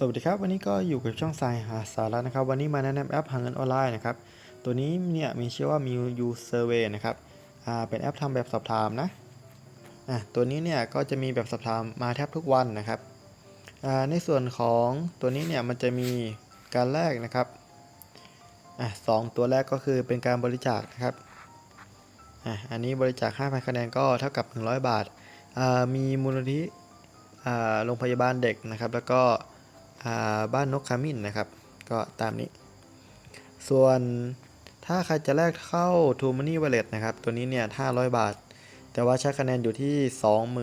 สวัสดีครับ วันนี้ก็อยู่กับช่องสายหาสาระนะครับ วันนี้มาแนะนำแอปหาเงินออนไลน์นะครับ ตัวนี้เนี่ยมีชื่อว่ามิวยูเซอร์เวนะครับอ่าเป็นแอปทำแบบสอบถามนะอะตัวนี้เนี่ยก็จะมีแบบสอบถามมาแทบทุกวันนะครับอ่าในส่วนของตัวนี้เนี่ยมันจะมีการแลกนะครับอะสองตัวแรกก็คือเป็นการบริจาคนะครับอะอันนี้บริจาค5,000คะแนนก็เท่ากับ 100 บาทอ่ามีมูลนิธิอ่าโรงพยาบาลเด็กนะครับ แล้วก็ บ้านนกขมิ้นนะครับ ก็ตามนี้ ส่วนถ้าใครจะแลกเข้า t ู Money Wallet นะครับ ตัวนี้เนี่ย 500 บาท แต่ว่าใช้คะแนนอยู่ที่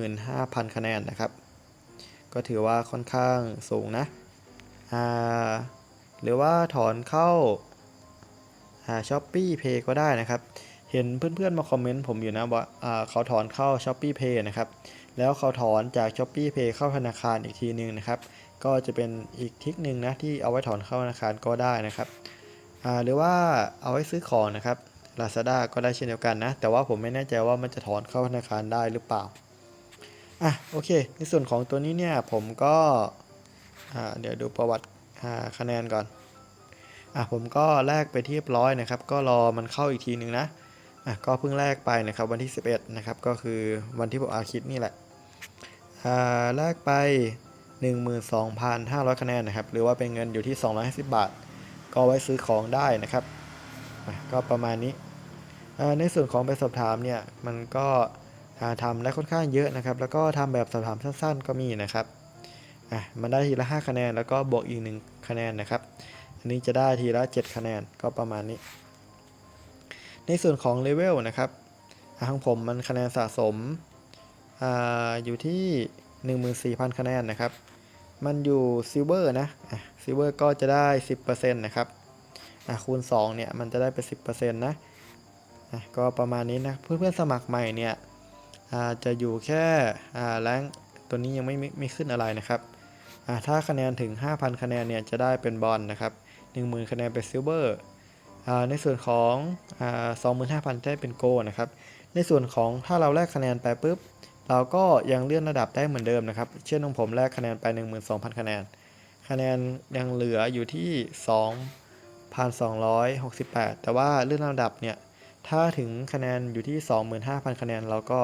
25,000 คะแนนนะครับ ก็ถือว่าค่อนข้างสูงนะหรือว่าถอนเข้าช้อปปี้เพย์ก็ได้นะครับ เห็นเพื่อนๆมาคอมเมนต์ผมอยู่นะว่าเขาถอนเข้า s h อ p e e Pay นะครับ แล้วเขาถอนจาก s h อ p e e Pay เข้าธนาคารอีกทีนึงนะครับ ก็จะเป็นอีกทิคหนึ่งนะที่เอาไว้ถอนเข้าธนาคารก็ได้นะครับหรือว่าเอาไว้ซื้อของนะครับ Lazada ก็ได้เช่นเดียวกันนะ แต่ว่าผมไม่แน่ใจว่ามันจะถอนเข้าธนาคารได้หรือเปล่าอะโอเค ในส่วนของตัวนี้เนี่ยผมก็เดี๋ยวดูประวัติคะแนนก่อนอะผมก็แลกไปที่เรียบร้อยนะครับ ก็รอมันเข้าอีกทีหนึ่งนะอะก็เพิ่งแลกไปนะครับวันที่ 11 นะครับ ก็คือวันที่ผมอาคิดนี่แหละอ่าแลกไป 12,500 คะแนนนะครับ หรือว่าเป็นเงินอยู่ที่ 250 บาท ก็ไว้ซื้อของได้นะครับ ก็ประมาณนี้ ในส่วนของแบบสอบถามเนี่ย มันก็ทำได้ค่อนข้างเยอะนะครับ แล้วก็ทำแบบสอบถามสั้น ๆ ก็มีนะครับอะมันได้ทีละ 5 คะแนน แล้วก็บวกอีก 1 คะแนนนะครับ อันนี้จะได้ทีละ 7 คะแนน ก็ประมาณนี้ ในส่วนของเลเวลนะครับของผมมันคะแนนสะสมออยู่ที่ 14,000 คะแนนนะครับ มันอยู่ซิลเวอร์นะซิลเวอร์ก็จะได้ 10%นะครับคูณ2เนี่ยมันจะได้เป็น10%นะอะก็ประมาณนี้นะเพื่อนๆสมัครใหม่เนี่ยจะอยู่แค่แรงตัวนี้ยังไม่ไม่ขึ้นอะไรนะครับถ้าคะแนนถึง 5,000 คะแนนเนี่ยจะได้เป็นบอลนะครับ10,000 คะแนนเป็นซิลเวอร์ในส่วนของอ่า25,000ได้เป็นโกนะครับในส่วนของถ้าเราแลกคะแนนไปปุ๊บ เราก็ยังเลื่อนระดับได้เหมือนเดิมนะครับ เช่นของผมแลกคะแนนไป 12,000 คะแนน คะแนนยังเหลืออยู่ที่ 2,268 แต่ว่าเลื่อนระดับเนี่ย ถ้าถึงคะแนนอยู่ที่ 25,000 คะแนนเราก็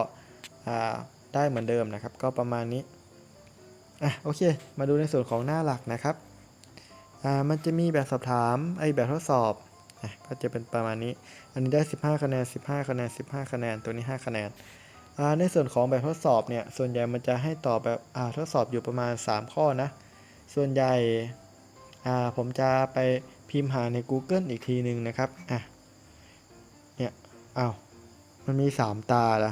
าได้เหมือนเดิมนะครับ ก็ประมาณนี้ อะโอเค มาดูในส่วนของหน้าหลักนะครับ อ่ามันจะมีแบบสอบถามไอแบบทดสอบอะก็จะเป็นประมาณนี้ อันนี้ได้ 15 คะแนน 15 คะแนน 15 คะแนน ตัวนี้ 5 คะแนน ในส่วนของแบบทดสอบเนี่ย ส่วนใหญ่มันจะให้ตอบแบบทดสอบอยู่ประมาณ 3 ข้อนะ ส่วนใหญ่ผมจะไปพิมพ์หาใน Google อีกทีหนึ่งนะครับ อะ เนี่ยอ้าวมันมี 3 ตาละ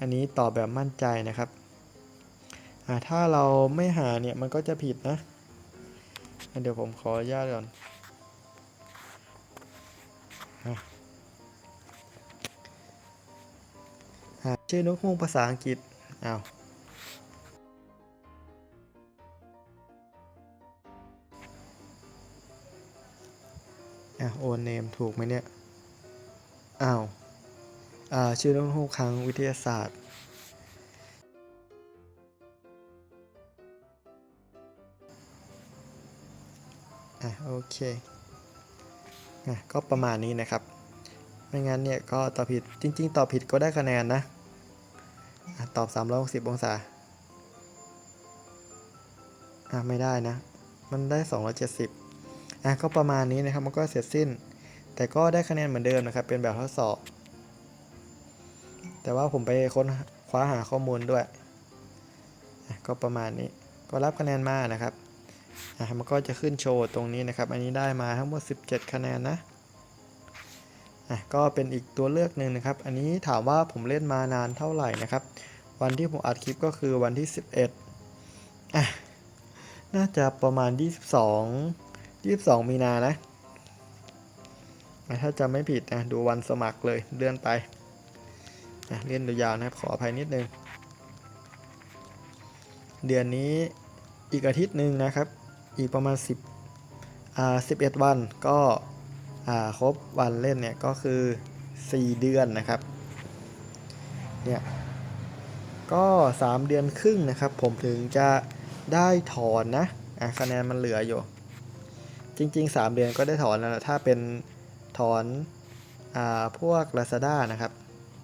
อันนี้ตอบแบบมั่นใจนะครับ อ่า ถ้าเราไม่หาเนี่ยมันก็จะผิดนะอะเดี๋ยวผมขออนุญาตก่อน อะ หาชื่อนกฮูกภาษาอังกฤษอ้าวอะโอนเนมถูกไหมเนี่ย อ้าว อ่า ชื่อนกฮูกครั้งวิทยาศาสตร์อะโอเคอะก็ประมาณนี้นะครับ ไม่งั้นเนี่ยก็ตอบผิดจริง ๆ ตอบผิดก็ได้คะแนนนะอะตอบ 360 องศาอะไม่ได้นะ มันได้ 270อะก็ประมาณนี้นะครับมันก็เสร็จสิ้น แต่ก็ได้คะแนนเหมือนเดิมนะครับ เป็นแบบทดสอบ แต่ว่าผมไปค้นคว้าหาข้อมูลด้วย ก็ประมาณนี้ ก็รับคะแนนมานะครับอะมันก็จะขึ้นโชว์ตรงนี้นะครับ อันนี้ได้มาทั้งหมด 17 คะแนนนะ อะก็เป็นอีกตัวเลือกหนึ่งนะครับ อันนี้ถามว่าผมเล่นมานานเท่าไหร่นะครับ วันที่ผมอัดคลิปก็คือวันที่ 11อะน่าจะประมาณ 22 22 มีนานะอะถ้าจำไม่ผิดนะดูวันสมัครเลยเลื่อนไปเลื่อนดูยาวนะครับขออภัยนิดนึง เดือนนี้อีกอาทิตย์หนึ่งนะครับ อีกประมาณ 10อ่า11 วันก็ ครบวันเล่นเนี่ยก็คือ 4 เดือนนะครับเนี่ยก็ 3 เดือนครึ่งนะครับ ผมถึงจะได้ถอนนะอะคะแนนมันเหลืออยู่ จริง ๆ 3 เดือนก็ได้ถอนแล้วถ้าเป็นถอนอ่าพวก Lazada นะครับ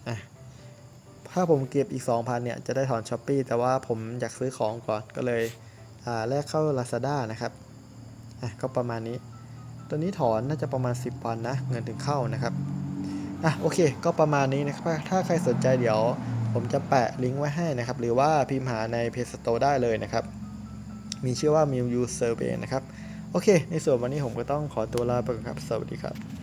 อะถ้าผมเก็บอีก 2,000เนี่ยจะได้ถอน s h อ p e e แต่ว่าผมอยากซื้อของก่อนก็เลยแลกเข้า Lazada นะครับอะก็ประมาณนี้ ตัวนี้ถอนน่าจะประมาณ 10 วันนะ เงินถึงเข้านะครับอะโอเค ก็ประมาณนี้นะครับ ถ้าใครสนใจเดี๋ยวผมจะแปะลิงก์ไว้ให้นะครับ หรือว่าพิมพ์หาใน p พ a y Store ได้เลยนะครับ มีชื่อว่า m i l U Survey นะครับ โอเค ในส่วนวันนี้ผมก็ต้องขอตัวลาไปก่อนครับ สวัสดีครับ